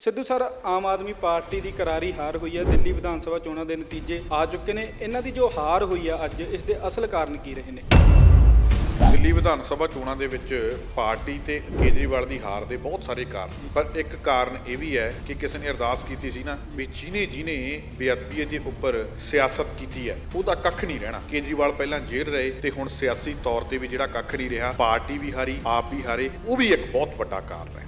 Sidhu sir, Aam Aadmi party ਦੀ ਕਰਾਰੀ ਹਾਰ ਹੋਈ ਹੈ, ਦਿੱਲੀ ਵਿਧਾਨ ਸਭਾ ਚੋਣਾਂ ਦੇ ਨਤੀਜੇ ਆ ਚੁੱਕੇ ਨੇ। ਇਹਨਾਂ ਦੀ ਜੋ ਹਾਰ ਹੋਈ ਆ ਅੱਜ, ਇਸ ਦੇ ਅਸਲ ਕਾਰਨ ਕੀ ਰਹੇ ਨੇ? ਦਿੱਲੀ ਵਿਧਾਨ ਸਭਾ ਚੋਣਾਂ ਦੇ ਵਿੱਚ ਪਾਰਟੀ ਤੇ ਕੇਜਰੀਵਾਲ ਦੀ ਹਾਰ ਦੇ ਬਹੁਤ ਸਾਰੇ ਕਾਰਨ ਪਰ ਇੱਕ ਕਾਰਨ ਇਹ ਵੀ ਹੈ ਕਿ ਕਿਸੇ ਨੇ ਅਰਦਾਸ ਕੀਤੀ ਸੀ ਨਾ ਵੀ ਜਿਹਨੇ ਜਿਹਨੇ ਬੇਅਦਬੀ ਦੇ ਉੱਪਰ ਸਿਆਸਤ ਕੀਤੀ ਹੈ, ਉਹਦਾ ਕੱਖ ਨਹੀਂ ਰਹਿਣਾ। ਕੇਜਰੀਵਾਲ ਪਹਿਲਾਂ ਜੇਲ੍ਹ ਰਹੇ ਤੇ ਹੁਣ ਸਿਆਸੀ ਤੌਰ ਤੇ ਵੀ ਜਿਹੜਾ ਕੱਖ ਨਹੀਂ ਰਿਹਾ। ਪਾਰਟੀ ਵੀ ਹਾਰੀ, ਆਪ ਵੀ ਹਾਰੇ, ਉਹ ਵੀ ਇੱਕ ਬਹੁਤ ਵੱਡਾ ਕਾਰਨ ਹੈ।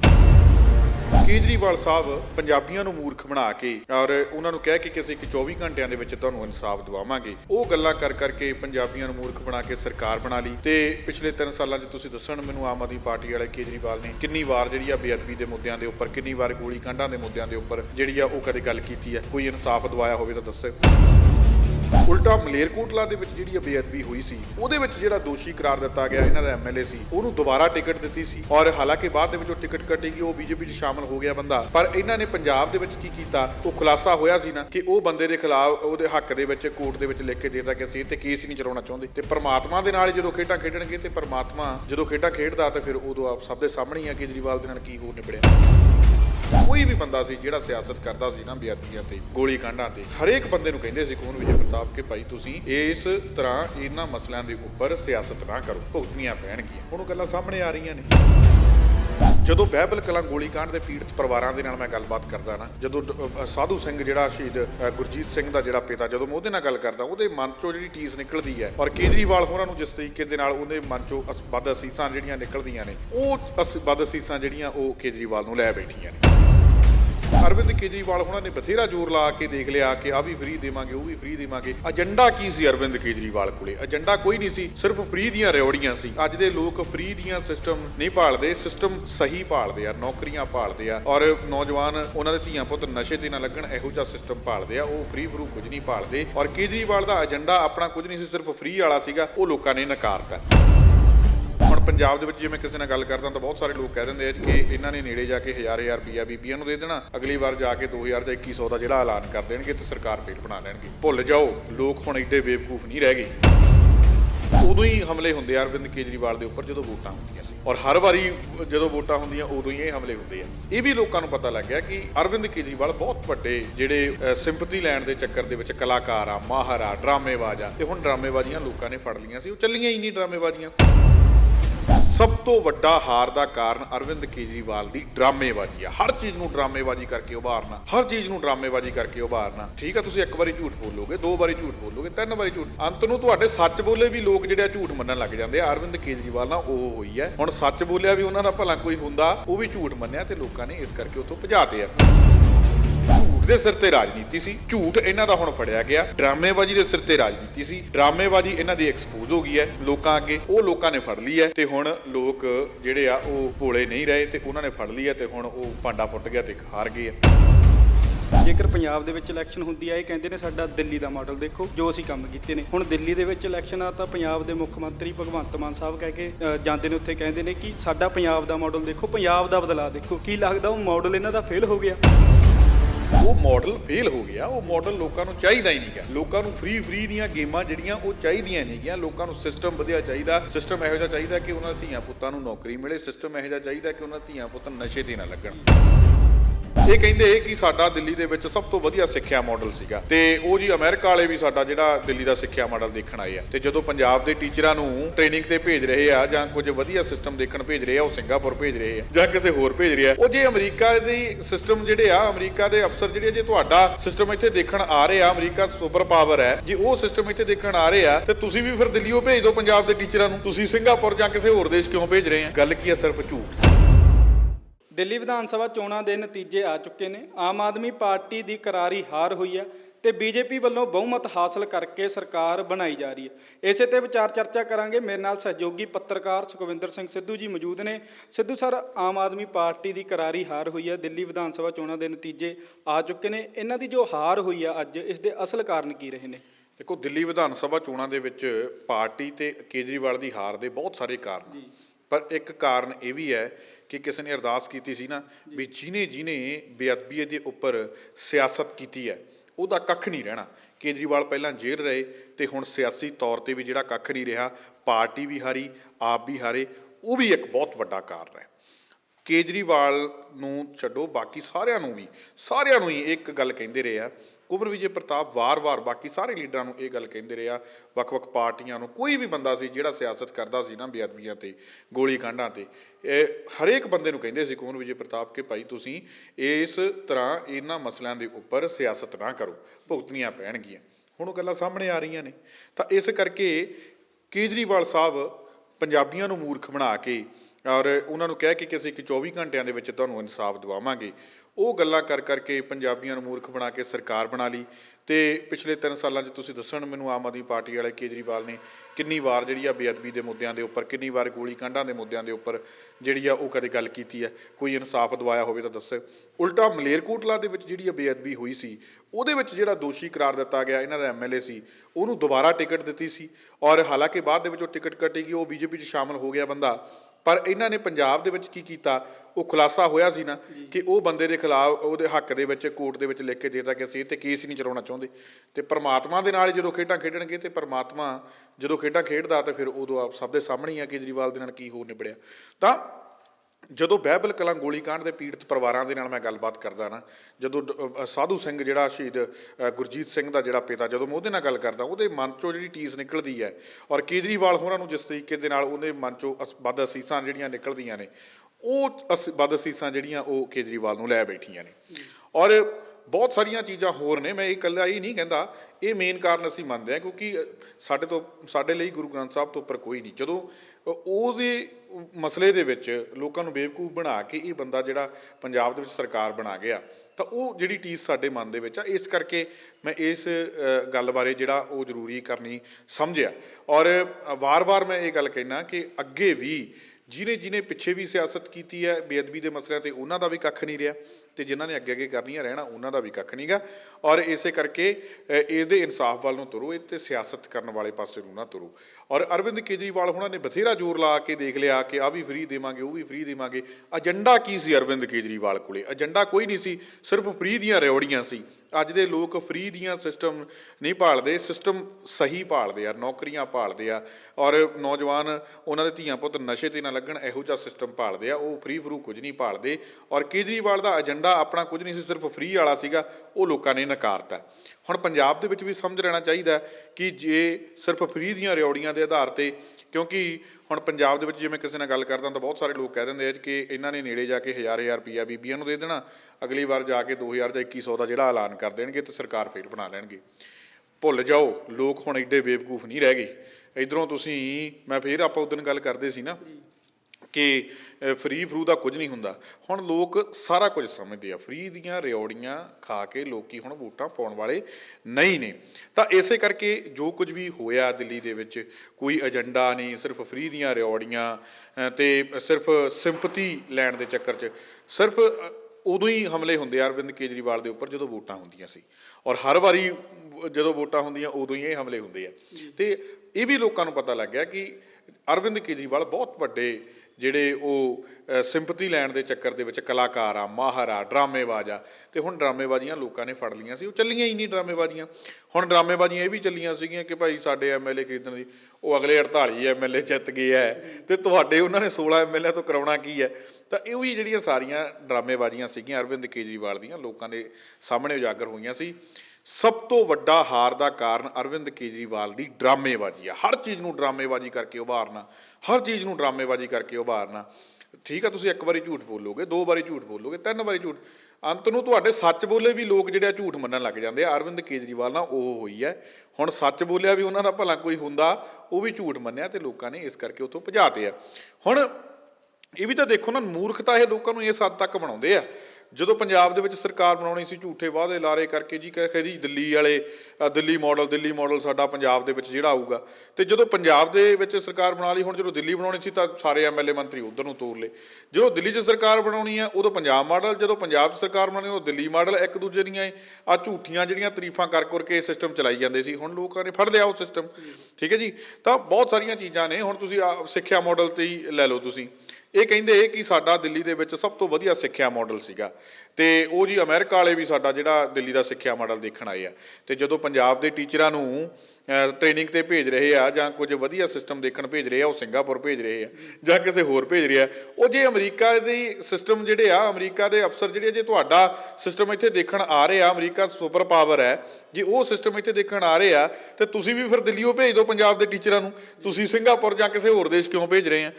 ਕੇਜਰੀਵਾਲ ਸਾਹਿਬ ਪੰਜਾਬੀਆਂ ਨੂੰ ਮੂਰਖ ਬਣਾ ਕੇ ਔਰ ਉਹਨਾਂ ਨੂੰ ਕਹਿ ਕੇ ਕਿਸੇ ਇੱਕ 24 ਘੰਟਿਆਂ ਦੇ ਵਿੱਚ ਤੁਹਾਨੂੰ ਇਨਸਾਫ ਦਿਵਾਵਾਂਗੇ, ਉਹ ਗੱਲਾਂ ਕਰ ਕਰਕੇ ਪੰਜਾਬੀਆਂ ਨੂੰ ਮੂਰਖ ਬਣਾ ਕੇ ਸਰਕਾਰ ਬਣਾ ਲਈ ਤੇ ਪਿਛਲੇ 3 ਸਾਲਾਂ 'ਚ ਤੁਸੀਂ ਦੱਸਣ ਮੈਨੂੰ ਆਮ ਆਦਮੀ ਪਾਰਟੀ ਵਾਲੇ ਕੇਜਰੀਵਾਲ ਨੇ ਕਿੰਨੀ ਵਾਰ ਜਿਹੜੀ ਆ ਬੇਅਦਬੀ ਦੇ ਮੁੱਦਿਆਂ ਦੇ ਉੱਪਰ, ਕਿੰਨੀ ਵਾਰ ਗੋਲੀ ਕਾਂਡਾਂ ਦੇ ਮੁੱਦਿਆਂ ਦੇ ਉੱਪਰ ਜਿਹੜੀ ਆ ਉਹ ਕਦੇ ਗੱਲ ਕੀਤੀ ਹੈ ਕੋਈ ਇਨਸਾਫ ਦਿਵਾਇਆ ਹੋਵੇ ਤਾਂ ਦੱਸੋ। ਉਲਟਾ ਮਲੇਰਕੋਟਲਾ ਦੇ ਵਿੱਚ ਜਿਹੜੀ ਬੇਅਦਬੀ ਹੋਈ ਸੀ, ਉਹਦੇ ਵਿੱਚ ਜਿਹੜਾ ਦੋਸ਼ੀ ਕਰਾਰ ਦਿੱਤਾ ਗਿਆ, ਇਹਨਾਂ ਦਾ ਐਮਐਲਏ ਸੀ, ਉਹਨੂੰ ਦੁਬਾਰਾ ਟਿਕਟ ਦਿੱਤੀ ਸੀ ਔਰ ਹਾਲਾਂਕਿ ਬਾਅਦ ਦੇ ਵਿੱਚ ਉਹ ਟਿਕਟ ਕੱਟੀ ਗਈ ਉਹ ਬੀਜੇਪੀ 'ਚ ਸ਼ਾਮਲ ਹੋ ਗਿਆ ਬੰਦਾ। ਪਰ ਇਹਨਾਂ ਨੇ ਪੰਜਾਬ ਦੇ ਵਿੱਚ ਕੀ ਕੀਤਾ, ਉਹ ਖੁਲਾਸਾ ਹੋਇਆ ਸੀ ਨਾ ਕਿ ਉਹ ਬੰਦੇ ਦੇ ਖਿਲਾਫ ਉਹਦੇ ਹੱਕ ਦੇ ਵਿੱਚ ਕੋਰਟ ਦੇ ਵਿੱਚ ਲਿਖ ਕੇ ਦੇਤਾ ਦਿੱਤਾ ਕਿ ਅਸੀਂ ਤੇ ਕੇਸ ਹੀ ਨਹੀਂ ਚਲਾਉਣਾ ਚਾਹੁੰਦੇ। ਤੇ ਪਰਮਾਤਮਾ ਦੇ ਨਾਲ ਹੀ ਜਦੋਂ ਖੇਡਾਂ ਖੇਡਣਗੇ ਤੇ ਪਰਮਾਤਮਾ ਜਦੋਂ ਖੇਡਾਂ ਖੇਡਦਾ ਤਾਂ ਫਿਰ ਉਦੋਂ ਆਪ ਸਭ ਦੇ ਸਾਹਮਣੇ ਆ ਕੇਜਰੀਵਾਲ ਦੇ ਨਾਲ ਕੀ ਹੋ ਨਿਬੜਿਆ। ਕੋਈ ਵੀ ਬੰਦਾ ਸੀ ਜਿਹੜਾ ਸਿਆਸਤ ਕਰਦਾ ਸੀ ਨਾ ਬੇਅਦਬੀਆਂ ਤੇ, ਗੋਲੀ ਕਾਂਡਾਂ ਤੇ, ਹਰੇਕ ਬੰਦੇ ਨੂੰ ਕਹਿੰਦੇ ਸੀ ਕੌਣ ਵਿਜੇ ਪ੍ਰਤਾਪ ਕਿ ਭਾਈ ਤੁਸੀਂ ਇਸ ਤਰ੍ਹਾਂ ਇਹਨਾਂ ਮਸਲਿਆਂ ਦੇ ਉੱਪਰ ਸਿਆਸਤ ਨਾ ਕਰੋ, ਭੁਗਤਣੀਆਂ ਪੈਣਗੀਆਂ। ਹੁਣ ਉਹ ਗੱਲਾਂ ਸਾਹਮਣੇ ਆ ਰਹੀਆਂ ਨੇ। ਜਦੋਂ ਬਹਿਬਲ ਕਲਾਂ ਗੋਲੀकांड ਦੇ ਪੀੜਤ ਪਰਿਵਾਰਾਂ ਦੇ ਨਾਲ ਮੈਂ ਗੱਲਬਾਤ ਕਰਦਾ ਨਾ ਜਦੋਂ ਡ- ਸਾਧੂ ਸਿੰਘ ਜਿਹੜਾ ਸ਼ਹੀਦ ਅ, ਗੁਰਜੀਤ ਸਿੰਘ ਦਾ ਜਿਹੜਾ ਪਿਤਾ ਜਦੋਂ ਮੈਂ ਉਹਦੇ ਨਾਲ ਗੱਲ ਕਰਦਾ ਉਹਦੇ ਮਨ ਚੋਂ ਜਿਹੜੀ ਟੀਸ ਨਿਕਲਦੀ ਹੈ ਔਰ ਕੇਜਰੀਵਾਲ ਹੋਰਾਂ ਨੂੰ ਜਿਸ ਤਰੀਕੇ ਦੇ ਨਾਲ ਉਹਦੇ ਮਨ ਚੋਂ ਅਸ- ਵੱਧ ਅਸੀਸਾਂ ਜਿਹੜੀਆਂ ਨਿਕਲਦੀਆਂ ਨੇ ਉਹ ਅਸ- ਵੱਧ ਅਸੀਸਾਂ ਜਿਹੜੀਆਂ ਉਹ ਕੇਜਰੀਵਾਲ ਨੂੰ ਲੈ ਬੈਠੀਆਂ ਨੇ। ਅਰਵਿੰਦ ਕੇਜਰੀਵਾਲ ਉਹਨਾਂ ਨੇ ਬਥੇਰਾ ਜ਼ੋਰ ਲਾ ਕੇ ਦੇਖ ਲਿਆ ਕਿ ਆ ਵੀ ਫ੍ਰੀ ਦੇਵਾਂਗੇ, ਉਹ ਵੀ ਫ੍ਰੀ ਦੇਵਾਂਗੇ। ਏਜੰਡਾ ਕੀ ਸੀ ਅਰਵਿੰਦ ਕੇਜਰੀਵਾਲ ਕੋਲੇ? ਏਜੰਡਾ ਕੋਈ ਨਹੀਂ ਸੀ, ਸਿਰਫ ਫ੍ਰੀ ਦੀਆਂ ਰਿਓੜੀਆਂ ਸੀ। ਅੱਜ ਦੇ ਲੋਕ ਫ੍ਰੀ ਦੀਆਂ ਸਿਸਟਮ ਨਹੀਂ ਭਾਲਦੇ ਸਿਸਟਮ ਸਹੀ ਭਾਲਦੇ ਆ, ਨੌਕਰੀਆਂ ਭਾਲਦੇ ਆ ਔਰ ਨੌਜਵਾਨ ਉਹਨਾਂ ਦੇ ਧੀਆਂ ਪੁੱਤ ਨਸ਼ੇ ਤੇ ਨਾ ਲੱਗਣ, ਇਹੋ ਜਿਹਾ ਸਿਸਟਮ ਭਾਲਦੇ ਆ, ਉਹ ਫ੍ਰੀ ਫਰੂ ਕੁਝ ਨਹੀਂ ਭਾਲਦੇ। ਔਰ ਕੇਜਰੀਵਾਲ ਦਾ ਏਜੰਡਾ ਆਪਣਾ ਕੁਝ ਨਹੀਂ ਸੀ, ਸਿਰਫ ਫ੍ਰੀ ਵਾਲਾ ਸੀਗਾ, ਉਹ ਲੋਕਾਂ ਨੇ ਨਕਾਰਤਾ। ਪੰਜਾਬ ਦੇ ਵਿੱਚ ਜੇ ਮੈਂ ਕਿਸੇ ਨਾਲ ਗੱਲ ਕਰਦਾ ਤਾਂ ਬਹੁਤ ਸਾਰੇ ਲੋਕ ਕਹਿ ਦਿੰਦੇ ਆ ਕਿ ਇਹਨਾਂ ਨੇ ਨੇੜੇ ਜਾ ਕੇ ਹਜ਼ਾਰ ਹਜ਼ਾਰ ਰੁਪਈਆ ਬੀਬੀਆਂ ਨੂੰ ਦੇ ਦੇਣਾ, ਅਗਲੀ ਵਾਰ ਜਾ ਕੇ 2000 ਜਾਂ 2100 ਦਾ ਜਿਹੜਾ ਐਲਾਨ ਕਰ ਦੇਣਗੇ ਤੇ ਸਰਕਾਰ ਫੇਲ ਬਣਾ ਲੈਣਗੇ। ਭੁੱਲ ਜਾਓ, ਲੋਕ ਹੁਣ ਏਡੇ ਬੇਵਕੂਫ ਨਹੀਂ ਰਹਿ ਗਏ। ਉਦੋਂ ਹੀ ਹਮਲੇ ਹੁੰਦੇ ਆ ਅਰਵਿੰਦ ਕੇਜਰੀਵਾਲ ਦੇ ਉੱਪਰ ਜਦੋਂ ਵੋਟਾਂ ਹੁੰਦੀਆਂ ਸੀ। ਔਰ ਹਰ ਵਾਰੀ ਜਦੋਂ ਵੋਟਾਂ ਹੁੰਦੀਆਂ, ਉਦੋਂ ਹੀ ਇਹ ਹਮਲੇ ਹੁੰਦੇ ਆ। ਇਹ ਵੀ ਲੋਕਾਂ ਨੂੰ ਪਤਾ ਲੱਗ ਗਿਆ ਕਿ ਅਰਵਿੰਦ ਕੇਜਰੀਵਾਲ ਬਹੁਤ ਵੱਡੇ ਜਿਹੜੇ ਸਿੰਪਥੀ ਲੈਣ ਦੇ ਚੱਕਰ ਦੇ ਵਿੱਚ ਕਲਾਕਾਰ ਆ, ਮਾਹਰ ਆ, ਡਰਾਮੇਬਾਜ਼ ਆ ਤੇ ਹੁਣ ਡਰਾਮੇਬਾਜ਼ੀਆਂ ਲੋਕਾਂ ਨੇ ਫੜ ਲਈਆਂ ਸੀ, ਉਹ ਚੱਲੀਆਂ ਹੀ ਨਹੀਂ ਡਰਾਮੇਬਾਜ਼ੀਆਂ। ਤੋਂ ਵੱਡਾ ਹਾਰ ਦਾ ਕਾਰਨ ਅਰਵਿੰਦ ਕੇਜਰੀਵਾਲ ਦੀ ਡਰਾਮੇਬਾਜ਼ੀ ਆ। ਹਰ ਚੀਜ਼ ਨੂੰ ਡਰਾਮੇਬਾਜ਼ੀ ਕਰਕੇ ਉਭਾਰਨਾ, ਹਰ ਚੀਜ਼ ਨੂੰ ਡਰਾਮੇਬਾਜ਼ੀ ਕਰਕੇ ਉਭਾਰਨਾ। ਠੀਕ ਆ, ਤੁਸੀਂ ਇੱਕ ਵਾਰੀ ਝੂਠ ਬੋਲੋਗੇ, ਦੋ ਵਾਰੀ ਝੂਠ ਬੋਲੋਗੇ, ਤਿੰਨ ਵਾਰੀ ਝੂਠ, ਅੰਤ ਨੂੰ ਤੁਹਾਡੇ ਸੱਚ ਬੋਲੇ ਵੀ ਲੋਕ ਜਿਹੜੇ ਆ ਝੂਠ ਮੰਨਣ ਲੱਗ ਜਾਂਦੇ ਆ। ਅਰਵਿੰਦ ਕੇਜਰੀਵਾਲ ਨਾਲ ਉਹ ਹੋਈ ਹੈ ਹੁਣ ਸੱਚ ਬੋਲਿਆ ਵੀ ਉਹਨਾਂ ਦਾ ਭਲਾ ਕੋਈ ਹੁੰਦਾ, ਉਹ ਵੀ ਝੂਠ ਮੰਨਿਆ ਤੇ ਲੋਕਾਂ ਨੇ ਇਸ ਕਰਕੇ ਉੱਥੋਂ ਭਜਾਤੇ ਆ। ਝੂਠ ਦੇ ਸਿਰ ਤੇ ਰਾਜਨੀਤੀ ਸੀ। ਝੂਠ ਇਹਨਾਂ ਦਾ ਹੁਣ ਫੜਿਆ ਗਿਆ। ਡਰਾਮੇਬਾਜ਼ੀ ਦੇ ਸਿਰ ਤੇ ਰਾਜਨੀਤੀ ਸੀ। ਡਰਾਮੇਬਾਜ਼ੀ ਇਹਨਾਂ ਦੀ ਐਕਸਪੋਜ਼ ਹੋ ਗਈ ਹੈ। ਲੋਕਾਂ ਅੱਗੇ ਉਹ ਲੋਕਾਂ ਨੇ ਫੜ ਲਈ ਹੈ ਤੇ ਹੁਣ ਲੋਕ ਜਿਹੜੇ ਆ ਉਹ ਭੋਲੇ ਨਹੀਂ ਰਹੇ ਤੇ ਉਹਨਾਂ ਨੇ ਫੜ ਲਈ ਹੈ ਤੇ ਹੁਣ ਉਹ ਭਾਂਡਾ ਫੁੱਟ ਗਿਆ ਤੇ ਹਾਰ ਗਏ ਆ। ਜੇਕਰ ਪੰਜਾਬ ਦੇ ਵਿੱਚ ਇਲੈਕਸ਼ਨ ਹੁੰਦੀ ਆ, ਇਹ ਕਹਿੰਦੇ ਨੇ ਸਾਡਾ ਦਿੱਲੀ ਦਾ ਮਾਡਲ ਦੇਖੋ, ਜੋ ਅਸੀਂ ਕੰਮ ਕੀਤੇ ਨੇ। ਹੁਣ ਦਿੱਲੀ ਦੇ ਵਿੱਚ ਇਲੈਕਸ਼ਨ ਆ ਤਾਂ ਪੰਜਾਬ ਦੇ ਮੁੱਖ ਮੰਤਰੀ ਭਗਵੰਤ ਮਾਨ ਸਾਹਿਬ ਕਹਿ ਕੇ ਜਾਂਦੇ ਨੇ ਉੱਥੇ ਕਹਿੰਦੇ ਨੇ ਕਿ ਸਾਡਾ ਪੰਜਾਬ ਦਾ ਮਾਡਲ ਦੇਖੋ, ਪੰਜਾਬ ਦਾ ਬਦਲਾਅ ਦੇਖੋ। ਕੀ ਲੱਗਦਾ ਉਹ ਮਾਡਲ ਇਹਨਾਂ ਦਾ ਫੇਲ ਹੋ ਗਿਆ? ਉਹ ਮਾਡਲ ਫੇਲ ਹੋ ਗਿਆ, ਉਹ ਮਾਡਲ ਲੋਕਾਂ ਨੂੰ ਚਾਹੀਦਾ ਹੀ ਨਹੀਂ ਗਿਆ ਲੋਕਾਂ ਨੂੰ ਫ੍ਰੀ ਫ੍ਰੀ ਦੀਆਂ ਗੇਮਾਂ ਜਿਹੜੀਆਂ ਉਹ ਚਾਹੀਦੀਆਂ ਨਹੀਂ ਗਿਆ। ਲੋਕਾਂ ਨੂੰ ਸਿਸਟਮ ਵਧੀਆ ਚਾਹੀਦਾ ਸਿਸਟਮ ਇਹੋ ਜਿਹਾ ਚਾਹੀਦਾ ਕਿ ਉਹਨਾਂ ਧੀਆਂ ਪੁੱਤਾਂ ਨੂੰ ਨੌਕਰੀ ਮਿਲੇ ਸਿਸਟਮ ਇਹੋ ਜਿਹਾ ਚਾਹੀਦਾ ਕਿ ਉਹਨਾਂ ਧੀਆਂ ਪੁੱਤ ਨਸ਼ੇ ਤੇ ਨਾ ਲੱਗਣ। ਇਹ ਕਹਿੰਦੇ ਕਿ ਸਾਡਾ ਦਿੱਲੀ ਦੇ ਵਿੱਚ ਸਭ ਤੋਂ ਵਧੀਆ ਸਿੱਖਿਆ ਮਾਡਲ ਸੀਗਾ। ਤੇ ਉਹ ਜੀ ਅਮਰੀਕਾ ਵਾਲੇ ਵੀ ਸਾਡਾ ਜਿਹੜਾ ਦਿੱਲੀ ਦਾ ਸਿੱਖਿਆ ਮਾਡਲ ਦੇਖਣ ਆਏ ਆ। ਤੇ ਜਦੋਂ ਪੰਜਾਬ ਦੇ ਟੀਚਰਾਂ ਨੂੰ ਟ੍ਰੇਨਿੰਗ ਤੇ ਭੇਜ ਰਹੇ ਆ ਜਾਂ ਕੁਝ ਵਧੀਆ ਸਿਸਟਮ ਦੇਖਣ ਭੇਜ ਰਹੇ ਆ ਉਹ ਸਿੰਗਾਪੁਰ ਭੇਜ ਰਹੇ ਆ ਜਾਂ ਕਿਸੇ ਹੋਰ ਭੇਜ ਰਹੇ ਆ ਉਹ ਜੇ ਅਮਰੀਕਾ ਦੇ ਸਿਸਟਮ ਜਿਹੜੇ ਆ ਅਮਰੀਕਾ ਦੇ ਅਫਸਰ ਜਿਹੜੇ ਆ, ਜੇ ਤੁਹਾਡਾ ਸਿਸਟਮ ਇੱਥੇ ਦੇਖਣ ਆ ਰਹੇ ਆ ਅਮਰੀਕਾ ਸੁਪਰ ਪਾਵਰ ਹੈ ਜੇ ਉਹ ਸਿਸਟਮ ਇੱਥੇ ਦੇਖਣ ਆ ਰਹੇ ਆ ਤੇ ਤੁਸੀਂ ਵੀ ਫਿਰ ਦਿੱਲੀੋਂ ਭੇਜ ਦਿਓ ਪੰਜਾਬ ਦੇ ਟੀਚਰਾਂ ਨੂੰ। ਤੁਸੀਂ ਸਿੰਗਾਪੁਰ ਜਾਂ ਕਿਸੇ ਹੋਰ ਦੇਸ਼ ਕਿਉਂ ਭੇਜ ਰਹੇ ਆ? ਗੱਲ ਕੀ ਆ ਸਿਰਫ ਝੂਠ। ਦਿੱਲੀ ਵਿਧਾਨ ਸਭਾ ਚੋਣਾਂ ਦੇ ਨਤੀਜੇ ਆ ਚੁੱਕੇ ਨੇ। ਆਮ ਆਦਮੀ ਪਾਰਟੀ ਦੀ ਕਰਾਰੀ ਹਾਰ ਹੋਈ ਹੈ ਤੇ ਬੀਜੇਪੀ ਵੱਲੋਂ ਬਹੁਮਤ ਹਾਸਲ ਕਰਕੇ ਸਰਕਾਰ ਬਣਾਈ ਜਾ ਰਹੀ ਹੈ। ਇਸੇ ਤੇ ਵਿਚਾਰ ਚਰਚਾ ਕਰਾਂਗੇ। ਮੇਰੇ ਨਾਲ ਸਹਿਯੋਗੀ ਪੱਤਰਕਾਰ ਸੁਖਵਿੰਦਰ ਸਿੰਘ ਸਿੱਧੂ ਜੀ ਮੌਜੂਦ ਨੇ। ਸਿੱਧੂ ਸਰ ਆਮ ਆਦਮੀ ਪਾਰਟੀ ਦੀ ਕਰਾਰੀ ਹਾਰ ਹੋਈ ਹੈ। ਦਿੱਲੀ ਵਿਧਾਨ ਸਭਾ ਚੋਣਾਂ ਦੇ ਨਤੀਜੇ ਆ ਚੁੱਕੇ ਨੇ। ਇਹਨਾਂ ਦੀ ਜੋ ਹਾਰ ਹੋਈ ਹੈ ਅੱਜ ਇਸ ਦੇ ਅਸਲ ਕਾਰਨ ਕੀ ਰਹੇ ਨੇ? ਦੇਖੋ ਦਿੱਲੀ ਵਿਧਾਨ ਸਭਾ ਚੋਣਾਂ ਦੇ ਵਿੱਚ ਪਾਰਟੀ ਤੇ ਕੇਜਰੀਵਾਲ ਦੀ ਹਾਰ ਦੇ ਬਹੁਤ ਸਾਰੇ ਕਾਰਨ ਪਰ ਇੱਕ ਕਾਰਨ ਇਹ ਵੀ ਹੈ ਕਿ ਕਿਸੇ ਨੇ ਅਰਦਾਸ ਕੀਤੀ ਸੀ ਨਾ ਵੀ ਜਿਹਨੇ ਜਿਹਨੇ ਬੇਅਦਬੀ ਦੇ ਉੱਪਰ ਸਿਆਸਤ ਕੀਤੀ ਹੈ, ਉਹਦਾ ਕੱਖ ਨਹੀਂ ਰਹਿਣਾ। ਕੇਜਰੀਵਾਲ ਪਹਿਲਾਂ ਜੇਲ੍ਹ ਰਹੇ ਤੇ ਹੁਣ ਸਿਆਸੀ ਤੌਰ ਤੇ ਵੀ ਜਿਹੜਾ ਕੱਖ ਨਹੀਂ ਰਿਹਾ, ਪਾਰਟੀ ਵੀ ਹਾਰੀ, ਆਪ ਵੀ ਹਾਰੇ, ਉਹ ਵੀ ਇੱਕ ਬਹੁਤ ਵੱਡਾ ਕਾਰਨ ਹੈ। ਕੇਜਰੀਵਾਲ ਨੂੰ ਛੱਡੋ, ਬਾਕੀ ਸਾਰਿਆਂ ਨੂੰ ਵੀ, ਸਾਰਿਆਂ ਨੂੰ ਹੀ ਇੱਕ ਗੱਲ ਕਹਿੰਦੇ ਰਹੇ ਆ ਕੁੰਵਰ ਵਿਜੇ ਪ੍ਰਤਾਪ ਵਾਰ-ਵਾਰ ਬਾਕੀ ਸਾਰੇ ਲੀਡਰਾਂ ਨੂੰ ਇਹ ਗੱਲ ਕਹਿੰਦੇ ਰਹੇ ਆ ਵੱਖ-ਵੱਖ ਪਾਰਟੀਆਂ ਨੂੰ, ਕੋਈ ਵੀ ਬੰਦਾ ਸੀ ਜਿਹੜਾ ਸਿਆਸਤ ਕਰਦਾ ਸੀ ਨਾ ਬੇਅਦਬੀਆਂ ਤੇ, ਗੋਲੀ ਕਾਂਡਾਂ ਤੇ, ਇਹ ਹਰੇਕ ਬੰਦੇ ਨੂੰ ਕਹਿੰਦੇ ਸੀ ਕੁੰਵਰ ਵਿਜੇ ਪ੍ਰਤਾਪ ਕਿ ਭਾਈ ਤੁਸੀਂ ਇਸ ਤਰ੍ਹਾਂ ਇਹਨਾਂ ਮਸਲਿਆਂ ਦੇ ਉੱਪਰ ਸਿਆਸਤ ਨਾ ਕਰੋ, ਭੁਗਤਣੀਆਂ ਪੈਣਗੀਆਂ। ਹੁਣ ਉਹ ਗੱਲਾਂ ਸਾਹਮਣੇ ਆ ਰਹੀਆਂ ਨੇ। ਤਾਂ ਇਸ ਕਰਕੇ ਕੇਜਰੀਵਾਲ ਸਾਹਿਬ ਪੰਜਾਬੀਆਂ ਨੂੰ ਮੂਰਖ ਬਣਾ ਕੇ ਔਰ ਉਹਨਾਂ ਨੂੰ ਕਹਿ ਕੇ ਕਿ ਅਸੀਂ ਕਿ 24 ਘੰਟਿਆਂ ਦੇ ਵਿੱਚ ਤੁਹਾਨੂੰ ਇਨਸਾਫ ਦਿਵਾਵਾਂਗੇ। ਉਹ ਗੱਲਾਂ ਕਰ ਕਰਕੇ ਪੰਜਾਬੀਆਂ ਨੂੰ ਮੂਰਖ ਬਣਾ ਕੇ ਸਰਕਾਰ ਬਣਾ ਲਈ। ਤੇ ਪਿਛਲੇ 3 ਸਾਲਾਂ 'ਚ ਤੁਸੀਂ ਦੱਸਣ ਮੈਨੂੰ ਆਮ ਆਦਮੀ ਪਾਰਟੀ ਵਾਲੇ ਕੇਜਰੀਵਾਲ ਨੇ ਕਿੰਨੀ ਵਾਰ ਜਿਹੜੀ ਆ ਬੇਅਦਬੀ ਦੇ ਮੁੱਦਿਆਂ ਦੇ ਉੱਪਰ, ਕਿੰਨੀ ਵਾਰ ਗੋਲੀ ਕਾਂਡਾਂ ਦੇ ਮੁੱਦਿਆਂ ਦੇ ਉੱਪਰ ਜਿਹੜੀ ਆ ਉਹ ਕਦੇ ਗੱਲ ਕੀਤੀ ਹੈ ਕੋਈ ਇਨਸਾਫ ਦਵਾਇਆ ਹੋਵੇ ਤਾਂ ਦੱਸੇ। ਉਲਟਾ ਮਲੇਰਕੋਟਲਾ ਦੇ ਵਿੱਚ ਜਿਹੜੀ ਆ ਬੇਅਦਬੀ ਹੋਈ ਸੀ, ਉਹਦੇ ਵਿੱਚ ਜਿਹੜਾ ਦੋਸ਼ੀ ਕਰਾਰ ਦਿੱਤਾ ਗਿਆ, ਇਹਨਾਂ ਦਾ ਐਮਐਲਏ ਸੀ, ਉਹਨੂੰ ਦੁਬਾਰਾ ਟਿਕਟ ਦਿੱਤੀ ਸੀ। ਔਰ ਹਾਲਾਂਕਿ ਬਾਅਦ ਦੇ ਵਿੱਚ ਉਹ ਟਿਕਟ ਕੱਟੀ ਗਈ ਉਹ ਬੀਜੇਪੀ 'ਚ ਸ਼ਾਮਲ ਹੋ ਗਿਆ ਬੰਦਾ। ਪਰ ਇਹਨਾਂ ਨੇ ਪੰਜਾਬ ਦੇ ਵਿੱਚ ਕੀ ਕੀਤਾ? ਉਹ ਖੁਲਾਸਾ ਹੋਇਆ ਸੀ ਨਾ ਕਿ ਉਹ ਬੰਦੇ ਦੇ ਖਿਲਾਫ ਉਹਦੇ ਹੱਕ ਦੇ ਵਿੱਚ ਕੋਰਟ ਦੇ ਵਿੱਚ ਲਿਖ ਕੇ ਦੇਤਾ ਕਿ ਅਸੀਂ ਇਹ ਤੇ ਕੇਸ ਹੀ ਨਹੀਂ ਚਲਾਉਣਾ ਚਾਹੁੰਦੇ। ਤੇ ਪ੍ਰਮਾਤਮਾ ਦੇ ਨਾਲ ਜਦੋਂ ਖੇਡਾਂ ਖੇਡਣਗੇ ਤੇ ਪ੍ਰਮਾਤਮਾ ਜਦੋਂ ਖੇਡਾਂ ਖੇਡਦਾ ਤੇ ਫਿਰ ਉਦੋਂ ਆਪ ਸਭ ਦੇ ਸਾਹਮਣੇ ਆ ਕੇਜਰੀਵਾਲ ਦੇ ਨਾਲ ਕੀ ਹੋ ਨਿਬੜਿਆ। ਤਾਂ ਜਦੋਂ ਬਹਿਬਲ ਕਲਾਂ ਗੋਲੀकांड ਦੇ ਪੀੜਤ ਪਰਿਵਾਰਾਂ ਦੇ ਨਾਲ ਮੈਂ ਗੱਲਬਾਤ ਕਰਦਾ ਨਾ, ਜਦੋਂ ਡ- ਸਾਧੂ ਸਿੰਘ ਜਿਹੜਾ ਸ਼ਹੀਦ ਗੁਰਜੀਤ ਸਿੰਘ ਦਾ ਜਿਹੜਾ ਪਿਤਾ, ਜਦੋਂ ਮੈਂ ਉਹਦੇ ਨਾਲ ਗੱਲ ਕਰਦਾ, ਉਹਦੇ ਮਨ ਚੋਂ ਜਿਹੜੀ ਟੀਸ ਨਿਕਲਦੀ ਹੈ ਔਰ ਕੇਜਰੀਵਾਲ ਹੋਰਾਂ ਨੂੰ ਜਿਸ ਤਰੀਕੇ ਦੇ ਨਾਲ ਉਹਦੇ ਮਨ ਚੋਂ ਅਸ- ਬਦ ਅਸੀਸਾਂ ਜਿਹੜੀਆਂ ਨਿਕਲਦੀਆਂ ਨੇ, ਉਹ ਅਸ- ਬਦ ਅਸੀਸਾਂ ਜਿਹੜੀਆਂ ਉਹ ਕੇਜਰੀਵਾਲ ਨੂੰ ਲੈ ਬੈਠੀਆਂ ਨੇ। ਔਰ ਬਹੁਤ ਸਾਰੀਆਂ ਚੀਜ਼ਾਂ ਹੋਰ ਨੇ, ਮੈਂ ਇਹ ਇਕੱਲਾ ਹੀ ਨਹੀਂ ਕਹਿੰਦਾ, ਇਹ ਮੇਨ ਕਾਰਨ ਅਸੀਂ ਮੰਨਦੇ ਹਾਂ ਕਿਉਂਕਿ ਸਾਡੇ ਤੋਂ, ਸਾਡੇ ਲਈ ਗੁਰੂ ਗ੍ਰੰਥ ਸਾਹਿਬ ਤੋਂ ਉੱਪਰ ਕੋਈ ਨਹੀਂ। ਜਦੋਂ ਉਹਦੇ ਮਸਲੇ ਦੇ ਵਿੱਚ ਲੋਕਾਂ ਨੂੰ ਬੇਵਕੂਫ ਬਣਾ ਕੇ ਇਹ ਬੰਦਾ ਜਿਹੜਾ ਪੰਜਾਬ ਦੇ ਵਿੱਚ ਸਰਕਾਰ ਬਣਾ ਗਿਆ, ਤਾਂ ਉਹ ਜਿਹੜੀ ਟੀਸ ਸਾਡੇ ਮਨ ਦੇ ਵਿੱਚ ਆ, ਇਸ ਕਰਕੇ ਮੈਂ ਇਸ ਗੱਲ ਬਾਰੇ ਜਿਹੜਾ ਉਹ ਜ਼ਰੂਰੀ ਕਰਨੀ ਸਮਝਿਆ। ਔਰ ਵਾਰ-ਵਾਰ ਮੈਂ ਇਹ ਗੱਲ ਕਹਿਣਾ ਕਿ ਅੱਗੇ ਵੀ ਜਿਹਨੇ ਜਿਹਨੇ ਪਿੱਛੇ ਵੀ ਸਿਆਸਤ ਕੀਤੀ ਹੈ, ਬੇਅਦਬੀ ਦੇ ਮਸਲਿਆਂ ਤੇ ਉਹਨਾਂ ਦਾ ਵੀ ਕੱਖ ਨਹੀਂ ਰਿਹਾ। ਤੇ ਜਿਨ੍ਹਾਂ ਨੇ ਅੱਗੇ ਅੱਗੇ ਕਰਨੀਆਂ ਰਹਿਣਾ ਉਹਨਾਂ ਦਾ ਵੀ ਕੱਖ ਨਹੀਂਗਾ ਔਰ ਇਸੇ ਕਰਕੇ ਅ, ਇਹਦੇ ਇਨਸਾਫ ਵੱਲ ਨੂੰ ਤੁਰੋ ਇਹ ਤੇ ਸਿਆਸਤ ਕਰਨ ਵਾਲੇ ਪਾਸੇ ਨੂੰ ਨਾ ਤੁਰੋ। ਔਰ ਅਰਵਿੰਦ ਕੇਜਰੀਵਾਲ ਉਹਨਾਂ ਨੇ ਬਥੇਰਾ ਜ਼ੋਰ ਲਾ ਕੇ ਦੇਖ ਲਿਆ ਕਿ ਆ ਵੀ ਫ੍ਰੀ ਦੇਵਾਂਗੇ ਉਹ ਵੀ ਫ੍ਰੀ ਦੇਵਾਂਗੇ। ਏਜੰਡਾ ਕੀ ਸੀ ਅਰਵਿੰਦ ਕੇਜਰੀਵਾਲ ਕੋਲੇ? ਏਜੰਡਾ ਕੋਈ ਨਹੀਂ ਸੀ ਸਿਰਫ ਫ੍ਰੀ ਦੀਆਂ ਰਿਓੜੀਆਂ ਸੀ। ਅੱਜ ਦੇ ਲੋਕ ਫ੍ਰੀ ਦੀਆਂ ਸਿਸਟਮ ਨਹੀਂ ਭਾਲਦੇ ਸਿਸਟਮ ਸਹੀ ਭਾਲਦੇ ਆ ਨੌਕਰੀਆਂ ਭਾਲਦੇ ਆ। ਔਰ ਨੌਜਵਾਨ ਉਹਨਾਂ ਦੇ ਧੀਆਂ ਪੁੱਤ ਨਸ਼ੇ ਤੇ ਨਾ ਲੱਗਣ ਇਹੋ ਜਿਹਾ ਸਿਸਟਮ ਭਾਲਦੇ ਆ ਉਹ ਫ੍ਰੀ ਫਰੂ ਕੁਝ ਨਹੀਂ ਭਾਲਦੇ। ਔਰ ਕੇਜਰੀਵਾਲ ਦਾ ਏਜੰਡਾ ਆਪਣਾ ਕੁਝ ਨਹੀਂ ਸੀ, ਸਿਰਫ ਫ੍ਰੀ ਵਾਲਾ ਸੀਗਾ, ਉਹ ਲੋਕਾਂ ਨੇ ਨਕਾਰਤਾ। ਹੁਣ ਪੰਜਾਬ ਦੇ ਵਿੱਚ ਵੀ ਸਮਝ ਲੈਣਾ ਚਾਹੀਦਾ ਕਿ ਜੇ ਸਿਰਫ ਫ੍ਰੀ ਦੀਆਂ ਰਿਓੜੀਆਂ ਦੇ ਆਧਾਰ ਤੇ, ਕਿਉਂਕਿ ਹੁਣ ਪੰਜਾਬ ਦੇ ਵਿੱਚ ਜਿਵੇਂ ਕਿਸੇ ਨਾਲ ਗੱਲ ਕਰਦਾ, ਤਾਂ ਬਹੁਤ ਸਾਰੇ ਲੋਕ ਕਹਿ ਦਿੰਦੇ ਆ ਕਿ ਇਹਨਾਂ ਨੇ ਨੇੜੇ ਜਾ ਕੇ ਹਜ਼ਾਰ ਹਜ਼ਾਰ ਰੁਪਈਆ ਬੀਬੀਆਂ ਨੂੰ ਦੇ ਦੇਣਾ, ਅਗਲੀ ਵਾਰ ਜਾ ਕੇ 2000 ਜਾਂ 2100 ਦਾ ਜਿਹੜਾ ਐਲਾਨ ਕਰ ਦੇਣਗੇ ਤੇ ਸਰਕਾਰ ਫੇਰ ਬਣਾ ਲੈਣਗੇ। ਭੁੱਲ ਜਾਓ, ਲੋਕ ਹੁਣ ਐਡੇ ਬੇਵਕੂਫ ਨਹੀਂ ਰਹਿ ਗਏ। ਇਧਰੋਂ ਤੁਸੀਂ, ਮੈਂ ਫੇਰ ਆਪਾਂ ਉਦੋਂ ਗੱਲ ਕਰਦੇ ਸੀ ਨਾ ਕਿ ਫ੍ਰੀ ਫਰੂ ਦਾ ਕੁਝ ਨਹੀਂ ਹੁੰਦਾ। ਹੁਣ ਲੋਕ ਸਾਰਾ ਕੁਝ ਸਮਝਦੇ ਆ। ਫ੍ਰੀ ਦੀਆਂ ਰਿਓੜੀਆਂ ਖਾ ਕੇ ਲੋਕੀ ਹੁਣ ਵੋਟਾਂ ਪਾਉਣ ਵਾਲੇ ਨਹੀਂ ਨੇ। ਤਾਂ ਇਸੇ ਕਰਕੇ ਜੋ ਕੁਝ ਵੀ ਹੋਇਆ ਦਿੱਲੀ ਦੇ ਵਿੱਚ ਕੋਈ ਏਜੰਡਾ ਨਹੀਂ ਸਿਰਫ ਫ੍ਰੀ ਦੀਆਂ ਰਿਓੜੀਆਂ ਅ, ਤੇ ਸਿਰਫ ਸਿੰਪਥੀ ਲੈਣ ਦੇ ਚੱਕਰ 'ਚ ਸਿਰਫ ਉਦੋਂ ਹੀ ਹਮਲੇ ਹੁੰਦੇ ਆ ਅਰਵਿੰਦ ਕੇਜਰੀਵਾਲ ਦੇ ਉੱਪਰ ਜਦੋਂ ਵੋਟਾਂ ਹੁੰਦੀਆਂ ਸੀ। ਔਰ ਹਰ ਵਾਰੀ ਜਦੋਂ ਵੋਟਾਂ ਹੁੰਦੀਆਂ ਉਦੋਂ ਹੀ ਇਹ ਹਮਲੇ ਹੁੰਦੇ ਆ। ਤੇ ਇਹ ਵੀ ਲੋਕਾਂ ਨੂੰ ਪਤਾ ਲੱਗ ਗਿਆ ਕਿ ਅਰਵਿੰਦ ਕੇਜਰੀਵਾਲ ਬਹੁਤ ਵੱਡੇ ਜਿਹੜੇ ਉਹ ਸਿੰਪਥੀ ਲੈਣ ਦੇ ਚੱਕਰ ਦੇ ਵਿੱਚ ਕਲਾਕਾਰ ਆ, ਮਾਹਰ ਆ, ਡਰਾਮੇਬਾਜ਼ ਆ, ਤੇ ਹੁਣ ਡਰਾਮੇਬਾਜ਼ੀਆਂ ਲੋਕਾਂ ਨੇ ਫੜ ਲਈਆਂ ਸੀ। ਉਹ ਚੱਲੀਆਂ ਹੀ ਨਹੀਂ ਡਰਾਮੇਬਾਜ਼ੀਆਂ। ਹੁਣ ਡਰਾਮੇਬਾਜ਼ੀਆਂ ਇਹ ਵੀ ਚੱਲੀਆਂ ਸੀਗੀਆਂ ਕਿ ਭਾਈ ਸਾਡੇ ਐਮਐਲਏ ਖਰੀਦਣ ਦੀ, ਉਹ ਅਗਲੇ 48 ਐਮਐਲਏ ਜਿੱਤ ਗਏ ਐ, ਤੇ ਤੁਹਾਡੇ ਉਹਨਾਂ ਨੇ 16 ਐਮਐਲਏ ਤੋਂ ਕਰਾਉਣਾ ਕੀ ਹੈ ਤਾਂ ਇਹ ਵੀ ਜਿਹੜੀਆਂ ਸਾਰੀਆਂ ਡਰਾਮੇਬਾਜ਼ੀਆਂ ਸੀਗੀਆਂ, ਅਰਵਿੰਦ ਕੇਜਰੀਵਾਲ ਦੀਆਂ ਲੋਕਾਂ ਦੇ ਸਾਹਮਣੇ ਉਜਾਗਰ ਹੋਈਆਂ ਸੀ। ਸਭ ਤੋਂ ਵੱਡਾ ਹਾਰ ਦਾ ਕਾਰਨ ਅਰਵਿੰਦ ਕੇਜਰੀਵਾਲ ਦੀ ਡਰਾਮੇਬਾਜ਼ੀ ਆ। ਹਰ ਚੀਜ਼ ਨੂੰ ਡਰਾਮੇਬਾਜ਼ੀ ਕਰਕੇ ਉਭਾਰਨਾ, ਹਰ ਚੀਜ਼ ਨੂੰ ਡਰਾਮੇਬਾਜ਼ੀ ਕਰਕੇ ਉਭਾਰਨਾ। ਠੀਕ ਆ, ਤੁਸੀਂ ਇੱਕ ਵਾਰੀ ਝੂਠ ਬੋਲੋਗੇ, ਦੋ ਵਾਰੀ ਝੂਠ ਬੋਲੋਗੇ, ਤਿੰਨ ਵਾਰੀ ਝੂਠ। ਅੰਤ ਨੂੰ ਤੁਹਾਡੇ ਸੱਚ ਬੋਲੇ ਵੀ ਲੋਕ ਜਿਹੜੇ ਆ ਝੂਠ ਮੰਨਣ ਲੱਗ ਜਾਂਦੇ ਆ। ਅਰਵਿੰਦ ਕੇਜਰੀਵਾਲ ਨਾਲ ਉਹ ਹੋਈ ਹੈ ਹੁਣ ਸੱਚ ਬੋਲਿਆ ਵੀ ਉਹਨਾਂ ਦਾ ਭਲਾ ਕੋਈ ਹੁੰਦਾ, ਉਹ ਵੀ ਝੂਠ ਮੰਨਿਆ ਤੇ ਲੋਕਾਂ ਨੇ ਇਸ ਕਰਕੇ ਉੱਥੋਂ ਭਜਾਤੇ ਆ। ਹੁਣ ਇਹ ਵੀ ਤਾਂ ਦੇਖੋ ਨਾ, ਮੂਰਖਤਾ ਇਹ ਲੋਕਾਂ ਨੂੰ ਇਸ ਹੱਦ ਤੱਕ ਬਣਾਉਂਦੇ ਆ। ਜਦੋਂ ਪੰਜਾਬ ਦੇ ਵਿੱਚ ਸਰਕਾਰ ਬਣਾਉਣੀ ਸੀ ਝੂਠੇ ਵਾਅਦੇ ਲਾਰੇ ਕਰਕੇ ਜੀ ਕਹਿੰਦੀ ਦਿੱਲੀ ਵਾਲੇ ਦਿੱਲੀ ਮਾਡਲ ਦਿੱਲੀ ਮਾਡਲ ਸਾਡਾ ਪੰਜਾਬ ਦੇ ਵਿੱਚ ਜਿਹੜਾ ਆਊਗਾ। ਤੇ ਜਦੋਂ ਪੰਜਾਬ ਦੇ ਵਿੱਚ ਸਰਕਾਰ ਬਣਾ ਲਈ, ਹੁਣ ਜਦੋਂ ਦਿੱਲੀ ਬਣਾਉਣੀ ਸੀ ਤਾਂ ਸਾਰੇ ਐਮਐਲਏ ਮੰਤਰੀ ਉਧਰ ਨੂੰ ਤੋਰ ਲਏ। ਜਦੋਂ ਦਿੱਲੀ 'ਚ ਸਰਕਾਰ ਬਣਾਉਣੀ ਆ ਉਦੋਂ ਪੰਜਾਬ ਮਾਡਲ ਜਦੋਂ ਪੰਜਾਬ 'ਚ ਸਰਕਾਰ ਬਣਾਉਣੀ ਉਦੋਂ ਦਿੱਲੀ ਮਾਡਲ ਇੱਕ ਦੂਜੇ ਦੀਆਂ ਆ ਝੂਠੀਆਂ ਜਿਹੜੀਆਂ ਤਾਰੀਫਾਂ ਕਰ ਕਰਕੇ ਇਹ ਸਿਸਟਮ ਚਲਾਈ ਜਾਂਦੇ ਸੀ। ਹੁਣ ਲੋਕਾਂ ਨੇ ਫੜ ਲਿਆ ਉਹ ਸਿਸਟਮ ਠੀਕ ਹੈ ਜੀ? ਤਾਂ ਬਹੁਤ ਸਾਰੀਆਂ ਚੀਜ਼ਾਂ ਨੇ, ਹੁਣ ਤੁਸੀਂ ਆਹ ਸਿੱਖਿਆ ਮਾਡਲ ਤੇ ਹੀ ਲੈ ਲਓ ਤੁਸੀਂ। ਇਹ ਕਹਿੰਦੇ ਕਿ ਸਾਡਾ ਦਿੱਲੀ ਦੇ ਵਿੱਚ ਸਭ ਤੋਂ ਵਧੀਆ ਸਿੱਖਿਆ ਮਾਡਲ ਸੀਗਾ। ਤੇ ਉਹ ਜੀ ਅਮਰੀਕਾ ਵਾਲੇ ਵੀ ਸਾਡਾ ਜਿਹੜਾ ਦਿੱਲੀ ਦਾ ਸਿੱਖਿਆ ਮਾਡਲ ਦੇਖਣ ਆਏ ਆ। ਤੇ ਜਦੋਂ ਪੰਜਾਬ ਦੇ ਟੀਚਰਾਂ ਨੂੰ ਟ੍ਰੇਨਿੰਗ ਤੇ ਭੇਜ ਰਹੇ ਆ ਜਾਂ ਕੁਝ ਵਧੀਆ ਸਿਸਟਮ ਦੇਖਣ ਭੇਜ ਰਹੇ ਆ ਉਹ ਸਿੰਗਾਪੁਰ ਭੇਜ ਰਹੇ ਆ ਜਾਂ ਕਿਸੇ ਹੋਰ ਭੇਜ ਰਹੇ ਆ ਉਹ ਜੇ ਅਮਰੀਕਾ ਦੇ ਸਿਸਟਮ ਜਿਹੜੇ ਆ ਅਮਰੀਕਾ ਦੇ ਅਫਸਰ ਜਿਹੜੇ ਆ, ਜੇ ਤੁਹਾਡਾ ਸਿਸਟਮ ਇੱਥੇ ਦੇਖਣ ਆ ਰਹੇ ਆ ਅਮਰੀਕਾ ਸੁਪਰ ਪਾਵਰ ਹੈ ਜੇ ਉਹ ਸਿਸਟਮ ਇੱਥੇ ਦੇਖਣ ਆ ਰਹੇ ਆ ਤੇ ਤੁਸੀਂ ਵੀ ਫਿਰ ਦਿੱਲੀੋਂ ਭੇਜ ਦਿਓ ਪੰਜਾਬ ਦੇ ਟੀਚਰਾਂ ਨੂੰ। ਤੁਸੀਂ ਸਿੰਗਾਪੁਰ ਜਾਂ ਕਿਸੇ ਹੋਰ ਦੇਸ਼ ਕਿਉਂ ਭੇਜ ਰਹੇ ਆ?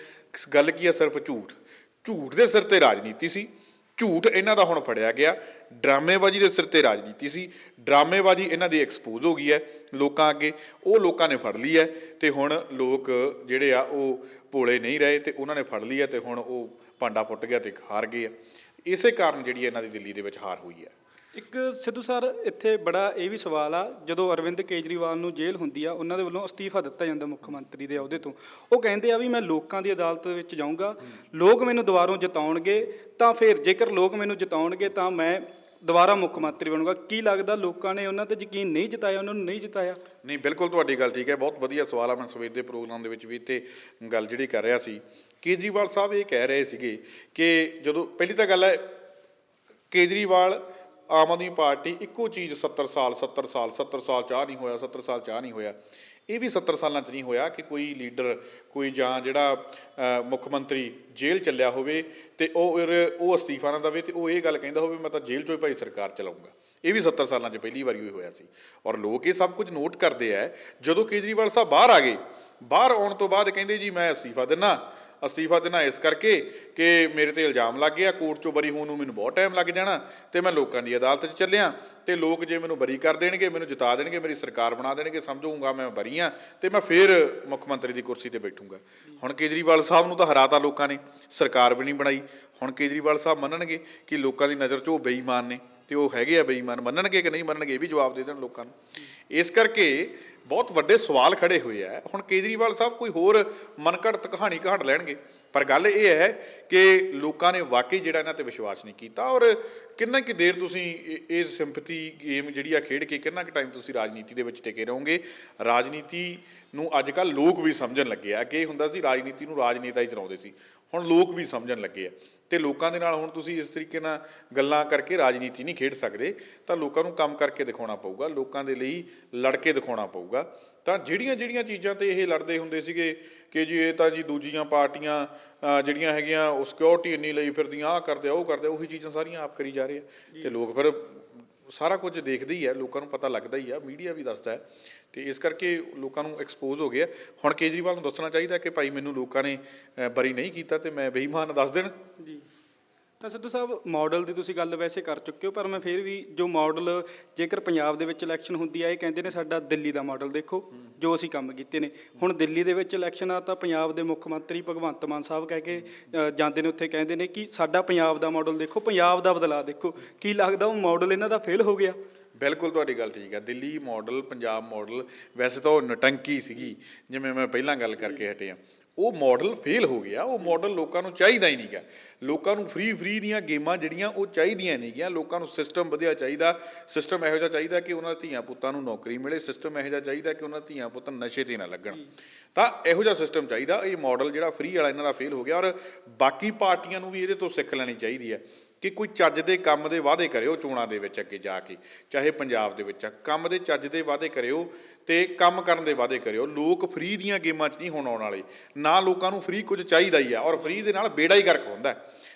ਗੱਲ ਕੀ ਆ ਸਿਰਫ ਝੂਠ? ਝੂਠ ਦੇ ਸਿਰ ਤੇ ਰਾਜਨੀਤੀ ਸੀ। ਝੂਠ ਇਹਨਾਂ ਦਾ ਹੁਣ ਫੜਿਆ ਗਿਆ। ਡਰਾਮੇਬਾਜ਼ੀ ਦੇ ਸਿਰ ਤੇ ਰਾਜਨੀਤੀ ਸੀ। ਡਰਾਮੇਬਾਜ਼ੀ ਇਹਨਾਂ ਦੀ ਐਕਸਪੋਜ਼ ਹੋ ਗਈ ਹੈ ਲੋਕਾਂ ਅੱਗੇ। ਉਹ ਲੋਕਾਂ ਨੇ ਫੜ ਲਈ ਹੈ ਤੇ ਹੁਣ ਲੋਕ ਜਿਹੜੇ ਆ ਉਹ ਭੋਲੇ ਨਹੀਂ ਰਹੇ ਤੇ ਉਹਨਾਂ ਨੇ ਫੜ ਲਈ ਹੈ ਤੇ ਹੁਣ ਉਹ ਭਾਂਡਾ ਫੁੱਟ ਗਿਆ ਤੇ ਹਾਰ ਗਏ ਆ। ਇਸੇ ਕਾਰਨ ਜਿਹੜੀ ਇਹਨਾਂ ਦੀ ਦਿੱਲੀ ਦੇ ਵਿੱਚ ਹਾਰ ਹੋਈ ਹੈ। ਇੱਕ ਸਿੱਧੂ ਸਰ, ਇੱਥੇ ਬੜਾ ਇਹ ਵੀ ਸਵਾਲ ਆ, ਜਦੋਂ ਅਰਵਿੰਦ ਕੇਜਰੀਵਾਲ ਨੂੰ ਜੇਲ੍ਹ ਹੁੰਦੀ ਆ, ਉਹਨਾਂ ਦੇ ਵੱਲੋਂ ਅਸਤੀਫਾ ਦਿੱਤਾ ਜਾਂਦਾ ਮੁੱਖ ਮੰਤਰੀ ਦੇ ਅਹੁਦੇ ਤੋਂ। ਉਹ ਕਹਿੰਦੇ ਆ ਵੀ ਮੈਂ ਲੋਕਾਂ ਦੀ ਅਦਾਲਤ ਦੇ ਵਿੱਚ ਜਾਊਂਗਾ, ਲੋਕ ਮੈਨੂੰ ਦੁਬਾਰਾ ਜਿਤਾਉਣਗੇ, ਤਾਂ ਫਿਰ ਜੇਕਰ ਲੋਕ ਮੈਨੂੰ ਜਿਤਾਉਣਗੇ, ਤਾਂ ਮੈਂ ਦੁਬਾਰਾ ਮੁੱਖ ਮੰਤਰੀ ਬਣੂੰਗਾ। ਕੀ ਲੱਗਦਾ ਲੋਕਾਂ ਨੇ ਉਹਨਾਂ ਤੇ ਯਕੀਨ ਨਹੀਂ ਜਿਤਾਇਆ, ਉਹਨਾਂ ਨੂੰ ਨਹੀਂ ਜਿਤਾਇਆ? ਨਹੀਂ, ਬਿਲਕੁਲ ਤੁਹਾਡੀ ਗੱਲ ਠੀਕ ਹੈ, ਬਹੁਤ ਵਧੀਆ ਸਵਾਲ ਆ, ਮੈਂ ਸਵੇਰ ਦੇ ਪ੍ਰੋਗਰਾਮ ਦੇ ਵਿੱਚ ਵੀ ਤੇ ਗੱਲ ਜਿਹੜੀ ਕਰ ਰਿਹਾ ਸੀ। ਕੇਜਰੀਵਾਲ ਸਾਹਿਬ ਇਹ ਕਹਿ ਰਹੇ ਸੀਗੇ ਕਿ ਜਦੋਂ, ਪਹਿਲੀ ਤਾਂ ਗੱਲ ਹੈ, ਕੇਜਰੀਵਾਲ ਆਮ ਆਦਮੀ ਪਾਰਟੀ ਇੱਕੋ ਚੀਜ਼ 70 ਸਾਲ 70 ਸਾਲ 70 ਸਾਲ ਚਾਹ ਨਹੀਂ ਹੋਇਆ 70 ਸਾਲ ਚਾਹ ਨਹੀਂ ਹੋਇਆ। ਇਹ ਵੀ 70 ਸਾਲਾਂ 'ਚ ਨਹੀਂ ਹੋਇਆ ਕਿ ਕੋਈ ਲੀਡਰ, ਕੋਈ ਜਾਂ ਜਿਹੜਾ ਮੁੱਖ ਮੰਤਰੀ ਜੇਲ੍ਹ ਚੱਲਿਆ ਹੋਵੇ ਤੇ ਉਹ ਉਹ ਅਸਤੀਫਾ ਨਾ ਦੇਵੇ ਤੇ ਉਹ ਇਹ ਗੱਲ ਕਹਿੰਦਾ ਹੋਵੇ, ਮੈਂ ਤਾਂ ਜੇਲ੍ਹ 'ਚੋਂ ਹੀ ਭਾਈ ਸਰਕਾਰ ਚਲਾਉਂਗਾ। ਇਹ ਵੀ 70 ਸਾਲਾਂ 'ਚ ਪਹਿਲੀ ਵਾਰੀ ਹੋਈ ਹੋਇਆ ਸੀ। ਔਰ ਲੋਕ ਇਹ ਸਭ ਕੁਝ ਨੋਟ ਕਰਦੇ ਆ, ਜਦੋਂ ਕੇਜਰੀਵਾਲ ਸਾਹਿਬ ਬਾਹਰ ਆ ਗਏ, ਬਾਹਰ ਆਉਣ ਤੋਂ ਬਾਅਦ ਕਹਿੰਦੇ ਜੀ, ਮੈਂ ਅਸਤੀਫਾ ਦਿੰਨਾ ਅਸਤੀਫਾ ਦੇਣਾ ਇਸ ਕਰਕੇ ਕਿ ਮੇਰੇ ਤੇ ਇਲਜ਼ਾਮ ਲੱਗ ਗਿਆ, ਕੋਰਟ ਚੋਂ ਬਰੀ ਹੋਣ ਨੂੰ ਮੈਨੂੰ ਬਹੁਤ ਟਾਈਮ ਲੱਗ ਜਾਣਾ ਤੇ ਮੈਂ ਲੋਕਾਂ ਦੀ ਅਦਾਲਤ 'ਚ ਚੱਲਿਆ ਤੇ ਲੋਕ ਜੇ ਮੈਨੂੰ ਬਰੀ ਕਰ ਦੇਣਗੇ, ਮੈਨੂੰ ਜਿਤਾ ਦੇਣਗੇ, ਮੇਰੀ ਸਰਕਾਰ ਬਣਾ ਦੇਣਗੇ, ਸਮਝੂਗਾ ਮੈਂ ਬਰੀ ਆ ਤੇ ਮੈਂ ਫੇਰ ਮੁੱਖ ਮੰਤਰੀ ਦੀ ਕੁਰਸੀ ਤੇ ਬੈਠੂੰਗਾ। ਹੁਣ ਕੇਜਰੀਵਾਲ ਸਾਹਿਬ ਨੂੰ ਤਾਂ ਹਰਾਤਾ ਲੋਕਾਂ ਨੇ, ਸਰਕਾਰ ਵੀ ਨਹੀਂ ਬਣਾਈ। ਹੁਣ ਕੇਜਰੀਵਾਲ ਸਾਹਿਬ ਮੰਨਣਗੇ ਕਿ ਲੋਕਾਂ ਦੀ ਨਜ਼ਰ 'ਚ ਉਹ ਬੇਈਮਾਨ ਨੇ ਤੇ ਉਹ ਹੈਗੇ ਆ ਬੇਈਮਾਨ, ਮੰਨਣਗੇ ਕਿ ਨਹੀਂ ਮੰਨਣਗੇ, ਇਹ ਵੀ ਜਵਾਬ ਦੇ ਦੇਣ ਲੋਕਾਂ ਨੂੰ। ਇਸ ਕਰਕੇ ਬਹੁਤ ਵੱਡੇ ਸਵਾਲ ਖੜੇ ਹੋਏ ਆ। ਹੁਣ ਕੇਜਰੀਵਾਲ ਸਾਹਿਬ ਕੋਈ ਹੋਰ ਮਨਘੜਤ ਕਹਾਣੀ ਕਹਾੜ ਲੈਣਗੇ। ਪਰ ਗੱਲ ਇਹ ਹੈ ਕਿ ਲੋਕਾਂ ਨੇ ਵਾਕਈ ਜਿਹੜਾ ਇਹਨਾਂ ਤੇ ਵਿਸ਼ਵਾਸ ਨਹੀਂ ਕੀਤਾ ਔਰ ਕਿੰਨਾ ਕਿ ਦੇਰ ਤੁਸੀਂ ਇਹ- ਇਹ ਸਿੰਪਥੀ ਗੇਮ ਜਿਹੜੀ ਆ ਖੇਡ ਕੇ ਕਿੰਨਾ ਕਿ ਟਾਈਮ ਤੁਸੀਂ ਰਾਜਨੀਤੀ ਦੇ ਵਿੱਚ ਟਿਕੇ ਰਹੋਗੇ? ਰਾਜਨੀਤੀ ਨੂੰ ਅੱਜ ਕੱਲ ਲੋਕ ਵੀ ਸਮਝਣ ਲੱਗੇ ਆ ਕਿ ਇਹ ਹੁੰਦਾ ਸੀ ਰਾਜਨੀਤੀ ਨੂੰ ਰਾਜਨੇਤਾ ਹੀ ਚਲਾਉਂਦੇ ਸੀ। ਹੁਣ ਲੋਕ ਵੀ ਸਮਝਣ ਲੱਗੇ ਆ। ਤੇ ਲੋਕਾਂ ਦੇ ਨਾਲ ਹੁਣ ਤੁਸੀਂ ਇਸ ਤਰੀਕੇ ਨਾਲ ਗੱਲਾਂ ਕਰਕੇ ਰਾਜਨੀਤੀ ਨਹੀਂ ਖੇਡ ਸਕਦੇ ਤਾਂ ਲੋਕਾਂ ਨੂੰ ਕੰਮ ਕਰਕੇ ਦਿਖਾਉਣਾ ਪਊਗਾ ਲੋਕਾਂ ਦੇ ਲਈ ਲੜ ਕੇ ਦਿਖਾਉਣਾ ਪਊਗਾ। ਤਾਂ ਜਿਹੜੀਆਂ ਜਿਹੜੀਆਂ ਚੀਜ਼ਾਂ ਤੇ ਇਹ ਲੜਦੇ ਹੁੰਦੇ ਸੀਗੇ ਕਿ ਜੀ ਇਹ ਤਾਂ ਜੀ ਦੂਜੀਆਂ ਪਾਰਟੀਆਂ ਜਿਹੜੀਆਂ ਹੈਗੀਆਂ ਉਹ ਸਿਕਿਉਰਿਟੀ ਇੰਨੀ ਲਈ ਫਿਰਦੀਆਂ ਆਹ ਕਰਦੇ ਆ, ਉਹ ਕਰਦੇ ਆ, ਉਹੀ ਚੀਜ਼ਾਂ ਸਾਰੀਆਂ ਆਪ ਕਰੀ ਜਾ ਰਹੇ ਆ। ਤੇ ਲੋਕ ਫਿਰ ਸਾਰਾ ਕੁਝ ਦੇਖਦੇ ਹੀ ਆ, ਲੋਕਾਂ ਨੂੰ ਪਤਾ ਲੱਗਦਾ ਹੀ ਆ, ਮੀਡੀਆ ਵੀ ਦੱਸਦਾ ਹੈ। ਤੇ ਇਸ ਕਰਕੇ ਲੋਕਾਂ ਨੂੰ ਐਕਸਪੋਜ਼ ਹੋ ਗਿਆ ਹੁਣ ਕੇਜਰੀਵਾਲ ਨੂੰ ਦੱਸਣਾ ਚਾਹੀਦਾ ਕਿ ਭਾਈ ਮੈਨੂੰ ਲੋਕਾਂ ਨੇ ਬਰੀ ਨਹੀਂ ਕੀਤਾ ਤੇ ਮੈਂ ਬੇਈਮਾਨ ਦੱਸ ਦੇਣ। ਜੀ। ਤਾਂ ਸਿੱਧੂ ਸਾਹਿਬ ਮਾਡਲ ਦੀ ਤੁਸੀਂ ਗੱਲ ਵੈਸੇ ਕਰ ਚੁੱਕੇ ਹੋ, ਪਰ ਮੈਂ ਫਿਰ ਵੀ ਜੋ ਮਾਡਲ ਜੇਕਰ ਪੰਜਾਬ ਦੇ ਵਿੱਚ ਇਲੈਕਸ਼ਨ ਹੁੰਦੀ ਆ, ਇਹ ਕਹਿੰਦੇ ਨੇ ਸਾਡਾ ਦਿੱਲੀ ਦਾ ਮਾਡਲ ਦੇਖੋ, ਜੋ ਅਸੀਂ ਕੰਮ ਕੀਤੇ ਨੇ। ਹੁਣ ਦਿੱਲੀ ਦੇ ਵਿੱਚ ਇਲੈਕਸ਼ਨ ਆ, ਤਾਂ ਪੰਜਾਬ ਦੇ ਮੁੱਖ ਮੰਤਰੀ ਭਗਵੰਤ ਮਾਨ ਸਾਹਿਬ ਕਹਿ ਕੇ ਜਾਂਦੇ ਨੇ, ਉੱਥੇ ਕਹਿੰਦੇ ਨੇ ਕਿ ਸਾਡਾ ਪੰਜਾਬ ਦਾ ਮਾਡਲ ਦੇਖੋ, ਪੰਜਾਬ ਦਾ ਬਦਲਾ ਦੇਖੋ। ਕੀ ਲੱਗਦਾ ਉਹ ਮਾਡਲ ਇਹਨਾਂ ਦਾ ਫੇਲ ਹੋ ਗਿਆ? ਬਿਲਕੁਲ ਤੁਹਾਡੀ ਗੱਲ ਠੀਕ ਹੈ ਦਿੱਲੀ ਮਾਡਲ ਪੰਜਾਬ ਮਾਡਲ ਵੈਸੇ ਤਾਂ ਉਹ ਨਟੰਕੀ ਸੀਗੀ, ਜਿਵੇਂ ਮੈਂ ਪਹਿਲਾਂ ਗੱਲ ਕਰਕੇ ਹਟਿਆ ਉਹ ਮਾਡਲ ਫੇਲ ਹੋ ਗਿਆ ਉਹ ਮਾਡਲ ਲੋਕਾਂ ਨੂੰ ਚਾਹੀਦਾ ਹੀ ਨਹੀਂਗਾ ਲੋਕਾਂ ਨੂੰ ਫ੍ਰੀ ਫ੍ਰੀ ਦੀਆਂ ਗੇਮਾਂ ਜਿਹੜੀਆਂ ਉਹ ਚਾਹੀਦੀਆਂ ਨਹੀਂਗੀਆਂ ਲੋਕਾਂ ਨੂੰ ਸਿਸਟਮ ਵਧੀਆ ਚਾਹੀਦਾ। ਸਿਸਟਮ ਇਹੋ ਜਿਹਾ ਚਾਹੀਦਾ ਕਿ ਉਹਨਾਂ ਧੀਆਂ ਪੁੱਤਾਂ ਨੂੰ ਨੌਕਰੀ ਮਿਲੇ। ਸਿਸਟਮ ਇਹੋ ਜਿਹਾ ਚਾਹੀਦਾ ਕਿ ਉਹਨਾਂ ਧੀਆਂ ਪੁੱਤ ਨਸ਼ੇ ਤੇ ਨਾ ਲੱਗਣ। ਤਾਂ ਇਹੋ ਜਿਹਾ ਸਿਸਟਮ ਚਾਹੀਦਾ। ਇਹ ਮਾਡਲ ਜਿਹੜਾ ਫ੍ਰੀ ਵਾਲਾ ਇਹਨਾਂ ਦਾ ਫੇਲ ਹੋ ਗਿਆ ਔਰ ਬਾਕੀ ਪਾਰਟੀਆਂ ਨੂੰ ਵੀ ਇਹਦੇ ਤੋਂ ਸਿੱਖ ਲੈਣੀ ਚਾਹੀਦੀ ਹੈ ਕਿ ਕੋਈ ਚੱਜ ਦੇ ਕੰਮ ਦੇ ਵਾਅਦੇ ਕਰਿਓ ਚੋਣਾਂ ਦੇ ਵਿੱਚ ਅੱਗੇ ਜਾ ਕੇ ਚਾਹੇ ਪੰਜਾਬ ਦੇ ਵਿੱਚ ਆ। ਕੰਮ ਦੇ ਚੱਜ ਦੇ ਵਾਅਦੇ ਕਰਿਓ। ਤੇ ਕੰਮ ਕਰਨ ਦੇ ਵਾਅਦੇ ਕਰਿਓ। ਲੋਕ ਫ੍ਰੀ ਦੀਆਂ ਗੇਮਾਂ 'ਚ ਨਹੀਂ ਹੁਣ ਆਉਣ ਵਾਲੇ। ਨਾ ਲੋਕਾਂ ਨੂੰ ਫ੍ਰੀ ਕੁਝ ਚਾਹੀਦਾ ਹੀ ਆ ਔਰ ਫ੍ਰੀ ਦੇ ਨਾਲ ਬੇੜਾ ਹੀ ਗਰਕ ਹੁੰਦਾ।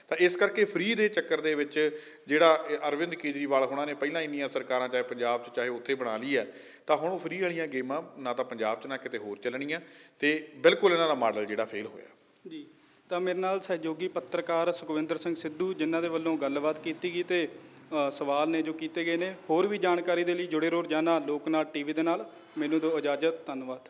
ਤਾਂ ਇਸ ਕਰਕੇ ਫ੍ਰੀ ਦੇ ਚੱਕਰ ਦੇ ਵਿੱਚ ਜਿਹੜਾ ਅਰਵਿੰਦ ਕੇਜਰੀਵਾਲ ਹੋਣਾ ਨੇ ਪਹਿਲਾਂ ਇੰਨੀਆਂ ਸਰਕਾਰਾਂ, ਚਾਹੇ ਪੰਜਾਬ 'ਚ, ਚਾਹੇ ਉੱਥੇ ਬਣਾ ਲਈ ਹੈ, ਤਾਂ ਹੁਣ ਉਹ ਫ੍ਰੀ ਵਾਲੀਆਂ ਗੇਮਾਂ ਨਾ ਤਾਂ ਪੰਜਾਬ 'ਚ ਨਾ ਕਿਤੇ ਹੋਰ ਚੱਲਣੀਆਂ ਤੇ ਬਿਲਕੁਲ ਇਹਨਾਂ ਦਾ ਮਾਡਲ ਜਿਹੜਾ ਫੇਲ ਹੋਇਆ। ਜੀ। ਤਾਂ ਮੇਰੇ ਨਾਲ ਸਹਿਯੋਗੀ ਪੱਤਰਕਾਰ ਸੁਖਵਿੰਦਰ ਸਿੰਘ ਸਿੱਧੂ ਜਿਨ੍ਹਾਂ ਦੇ ਵੱਲੋਂ ਗੱਲਬਾਤ ਕੀਤੀ ਗਈ ਤੇ ਸਵਾਲ ਨੇ ਜੋ ਕੀਤੇ ਗਏ ਨੇ, ਹੋਰ ਵੀ ਜਾਣਕਾਰੀ ਦੇ ਲਈ ਜੁੜੇ ਰਹੋ ਰੋਜ਼ਾਨਾ ਲੋਕਨਾਥ ਟੀਵੀ ਦੇ ਨਾਲ। ਮੈਨੂੰ ਦਿਓ ਇਜਾਜ਼ਤ, ਧੰਨਵਾਦ।